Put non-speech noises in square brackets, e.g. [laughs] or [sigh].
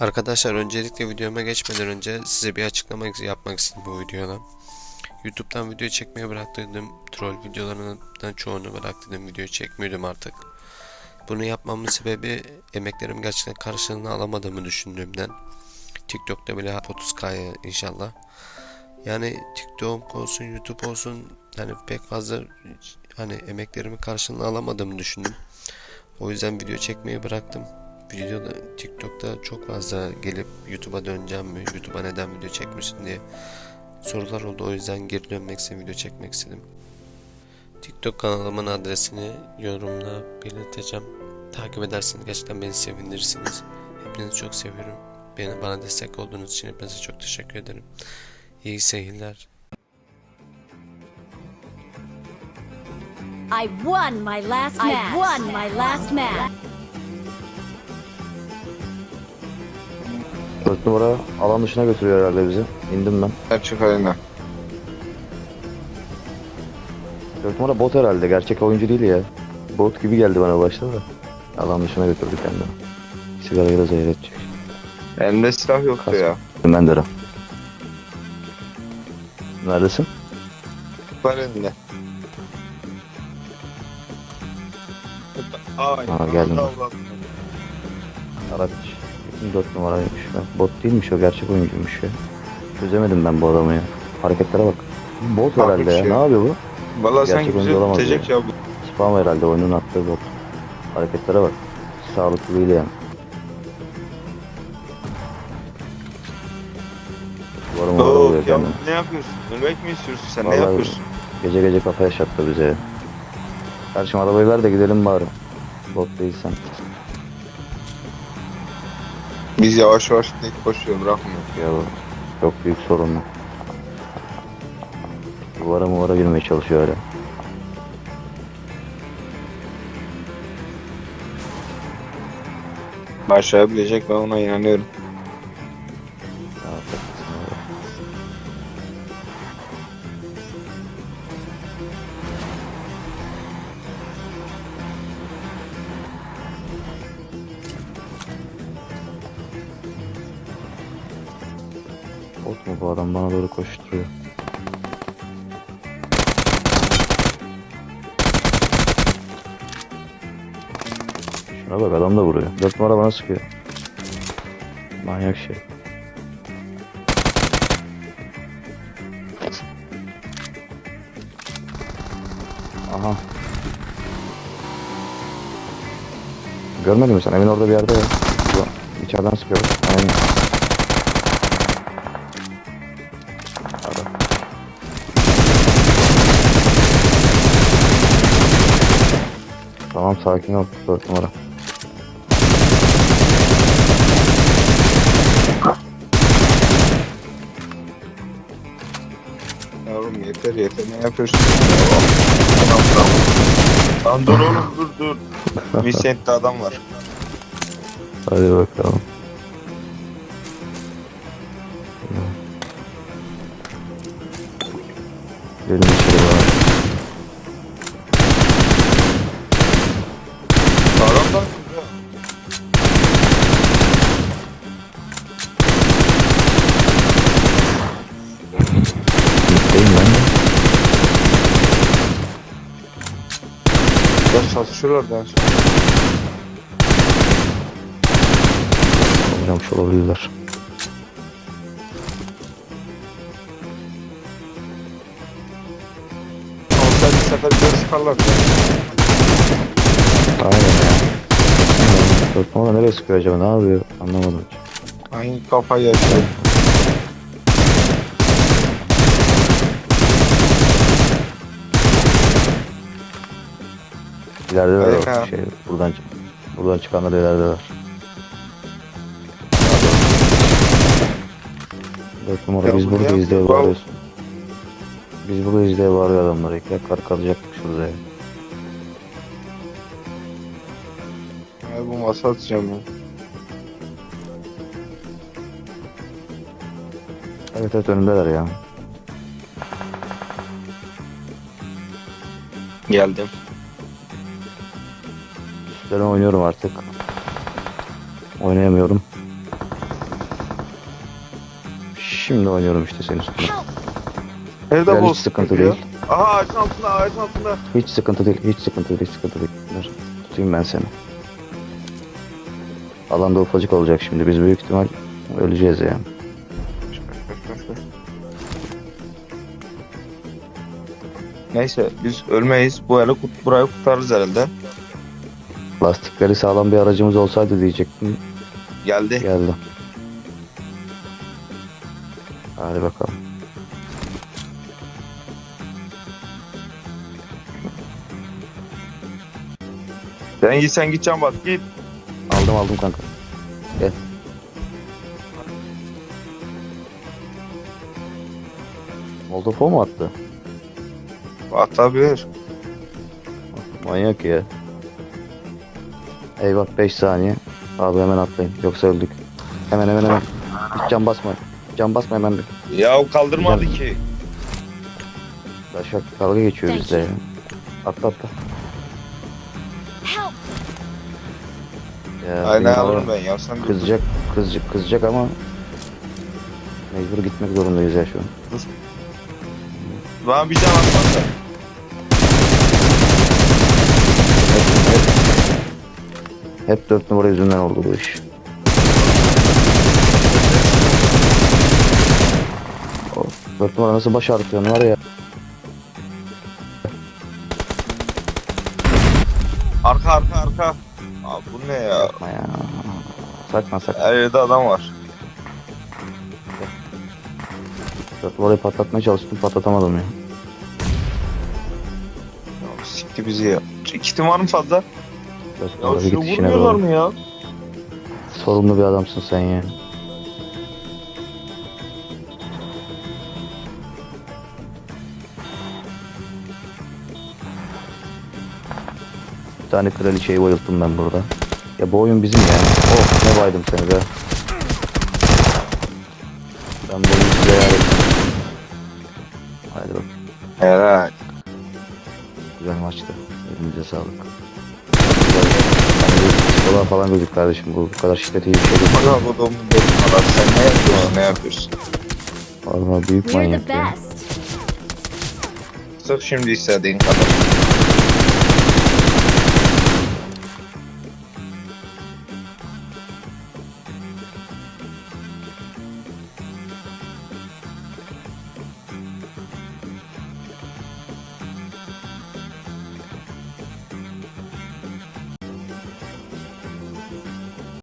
Arkadaşlar öncelikle videoma geçmeden önce size bir açıklama yapmak istedim bu videoda. YouTube'dan video çekmeyi bıraktırdım. Troll videolarından çoğunu bıraktırdım. Video çekmiyordum artık. Bunu yapmamın sebebi emeklerim gerçekten karşılığını alamadığımı düşündüğümden. TikTok'ta bile 30k'ya inşallah. Yani TikTok olsun, YouTube olsun yani pek fazla hani emeklerimin karşılığını alamadığımı düşündüm. O yüzden video çekmeyi bıraktım. Videoda TikTok'ta çok fazla gelip YouTube'a döneceğim mi? YouTube'a neden video çekmiyorsun diye sorular oldu. O yüzden geri dönmek istedim, video çekmek istedim. TikTok kanalımın adresini yorumla belirteceğim. Takip ederseniz gerçekten beni sevindirirsiniz. Hepinizi çok seviyorum. Beni bana destek olduğunuz için hepinize çok teşekkür ederim. İyi seyirler. I won my last match. I won my last match. 4 numara alan dışına götürüyor herhalde bizi. İndim ben. Açık ayna. 4 numara bot herhalde. Gerçek oyuncu değil ya. Bot gibi geldi bana başta da. Alan dışına götürdü kendini. Sigarayı da zehir edecek. Elinde silah yoktu Kas- ya. Ben de Neredesin? Var elinde. Ay, Ha, geldim. Araç. 4 numaraymış. Ben- Bot değilmiş o. Gerçek oyuncuymuş ya. Çözemedim ben bu adamı ya. Hareketlere bak. Bot Farklı herhalde bir ya. şey. Ne yapıyor bu? Vallahi Gerçek sanki oyuncu bizi olamaz bitecek ya. bu. Spam herhalde oyunun attığı bot. Hareketlere bak. Sağlıklı değil yani. Duvarım orada Oo, oluyor ya kendini. ne yapıyorsun? Ölmek mi istiyorsun sen? Vallahi- Ne yapıyorsun? Gece gece kafa yaşattı bize. Karşıma arabayı ver de gidelim bari. Bot değilsen. Biz yavaş yavaş tek koşuyor bırakmıyor. Ya bu çok büyük sorun bu. Duvara muvara girmeye çalışıyor hala. Başarabilecek ben ona inanıyorum. Bot mu bu adam bana doğru koşturuyor. Şuna bak adam da vuruyor. Dört numara bana sıkıyor. Manyak şey. Aha. Görmedin mi sen? Evin orada bir yerde ya. İçeriden sıkıyor. Aynen. Tamam sakin ol. 4 numara. Yavrum yeter yeter ne yapıyorsun? Tamam tamam. Lan dur oğlum dur dur. [laughs] Vincent'te adam var. Hadi bakalım. Gelin içeri bana. Çatışıyorlar sonra. Oynamış olabilirler. Orta bir sefer bir sıkarlar. Aynen ya. Dört numara nereye sıkıyor acaba? Ne yapıyor? Anlamadım hiç. Hangi kafayı yaşıyor? İleride var. abi. Şey, buradan, buradan çıkanlar ileride var. Dört numara biz buradayız diye bağırıyorsun. Biz buradayız diye bağırıyor adamlar. Dakika kalacaktık şurada ya. Ay bu masa atacağım ben. Evet evet önümdeler ya. Geldim. Üstlerine oynuyorum artık. Oynayamıyorum. Şimdi oynuyorum işte senin üstüne. Nerede bu? hiç sıkıntı değil. Aha ağacın altında ağacın altında. Hiç sıkıntı değil, hiç sıkıntı değil, hiç sıkıntı değil. Dur, tutayım ben seni. Alanda ufacık olacak şimdi. Biz büyük ihtimal öleceğiz yani. Neyse biz ölmeyiz. Bu ele kut, burayı kurtarırız herhalde. Lastikleri sağlam bir aracımız olsaydı diyecektim. Geldi. Geldi. Hadi bakalım. Sen git sen can bas git. Aldım aldım kanka. Gel. Molotov mu attı? Atabilir. Manyak ya. Eyvah 5 saniye. Abi hemen atlayın. Yoksa öldük. Hemen hemen hemen. Hiç can basma. Can basma hemen bir. Ya o kaldırmadı Güzel. ki. Taşak dalga geçiyor Thank you. Atla atla. Help! Ya, Aynen benim alırım ben ya sen dur. Kızacak, kızacak, kızacak ama mecbur gitmek zorundayız ya şu an. Bana bir can atmazsa. Hep dört numara yüzünden oldu bu iş. O Dört numara nasıl baş ağrıtıyorsun var ya. Arka arka arka. Abi bu ne ya? Yapma ya. Sakma sakma. Her yerde adam var. Dört numarayı patlatmaya çalıştım patlatamadım ya. ya sikti bizi ya. Kitim var mı fazla? Dört Ya şunu git işine vurmuyorlar doğru. mı ya? Sorumlu bir adamsın sen ya. Bir tane kraliçeyi bayılttım ben burada. Ya bu oyun bizim ya. Oh ne baydım seni be. Ben bu oyunu size yar ettim. Hadi bak Helal. güzel maçtı. Elinize sağlık. Psikoloğa falan gözük kardeşim bu, bu kadar şiddet iyi bir şey değil. Bana bu domun dokunmalar. Sen ne yapıyorsun? Ne yapıyorsun? Vallahi büyük manyak ya. Sık şimdi istediğin kadar.